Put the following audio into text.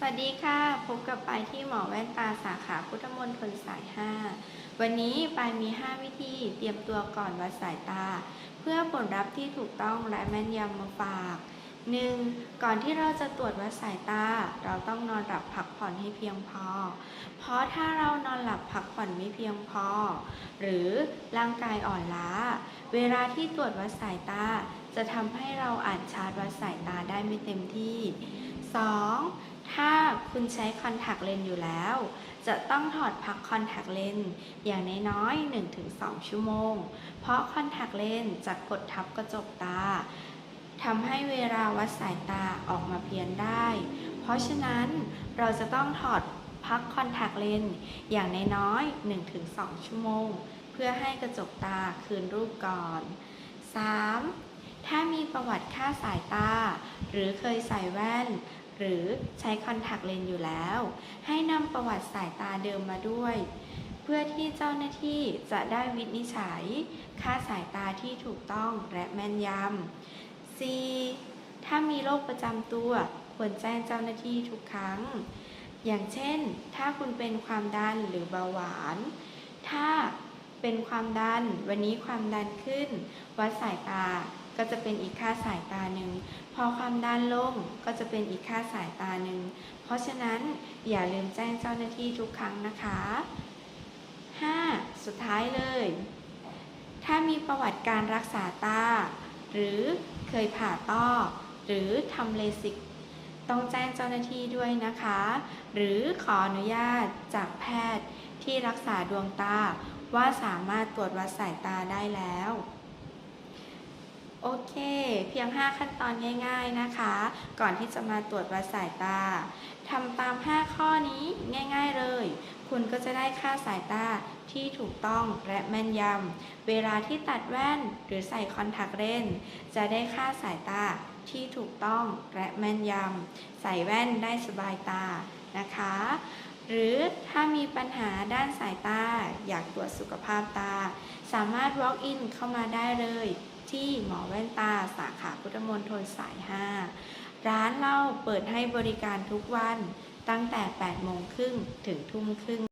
สวัสดีค่ะ พบกับปายที่หมอแว่นตาสาขาพุทธมณฑลสาย 5 วันนี้ปายมี 5 วิธีเตรียมตัวก่อนวัดสายตา เพื่อผลลัพธ์ที่ถูกต้องและแม่นยำมาฝาก 1. ก่อนที่เราจะตรวจวัดสายตา เราต้องนอนหลับพักผ่อนให้เพียงพอ เพราะถ้าเรานอนหลับพักผ่อนไม่เพียงพอ หรือร่างกายอ่อนล้า เวลาที่ตรวจวัดสายตา จะทำให้เราอ่านชาร์ตวัดสายตาได้ไม่เต็มที่ 2. ถ้าคุณใช้คอนแทคเลนส์อยู่แล้ว จะต้องถอดพักคอนแทคเลนส์อย่างน้อยๆ 1-2 ชั่วโมง เพราะคอนแทคเลนส์จะกดทับกระจกตาทำให้เวลาวัดสายตาออกมาเพี้ยนได้ เพราะฉะนั้นเราจะต้องถอดพักคอนแทคเลนส์อย่างน้อยๆ 1-2 ชั่วโมง เพื่อให้กระจกตาคืนรูปก่อน 3. ถ้ามีประวัติค่าสายตา หรือเคยใส่แว่น หรือใช้คอนแทคเลนส์อยู่แล้ว ให้นำประวัติสายตาเดิมมาด้วย เพื่อที่เจ้าหน้าที่จะได้วินิจฉัย ค่าสายตาที่ถูกต้องและแม่นยำ 4. ถ้ามีโรคประจำตัวควรแจ้งเจ้าหน้าที่ทุกครั้ง อย่างเช่น ถ้าคุณเป็นความดันหรือเบาหวาน ถ้าเป็นความดันวันนี้ความดันขึ้น วัดสายตา ก็จะเป็นอีกค่าสายตาหนึ่ง พอความดันลงก็จะเป็นอีกค่าสายตาหนึ่ง เพราะฉะนั้นอย่าลืมแจ้งเจ้าหน้าที่ทุกครั้งนะคะ 5. สุดท้ายเลย ถ้ามีประวัติการรักษาตา หรือเคยผ่าต้อ หรือทำเลสิกต้องแจ้งเจ้าหน้าที่ด้วยนะคะ หรือขออนุญาตจากแพทย์ที่รักษาดวงตาว่าสามารถตรวจวัดสายตาได้แล้ว โอเค เพียง 5 ขั้นตอนง่าย ๆนะคะ ก่อนที่จะมาตรวจวัดสายตาทำตาม 5 ข้อนี้ง่าย ๆเลย คุณก็จะได้ค่าสายตาที่ถูกต้องและแม่นยำ เวลาที่ตัดแว่นหรือใส่คอนแทคเลนส์จะได้ค่าสายตาที่ถูกต้องและแม่นยำ ใส่แว่นได้สบายตานะคะ หรือถ้ามีปัญหาด้านสายตา อยากตรวจสุขภาพตา สามารถ walk in เข้ามาได้เลย ที่หมอแว่นตาสาขาพุทธมณฑลสาย 5 ร้านเราเปิดให้บริการทุกวันตั้งแต่ 8 โมงครึ่งถึงทุ่มครึ่ง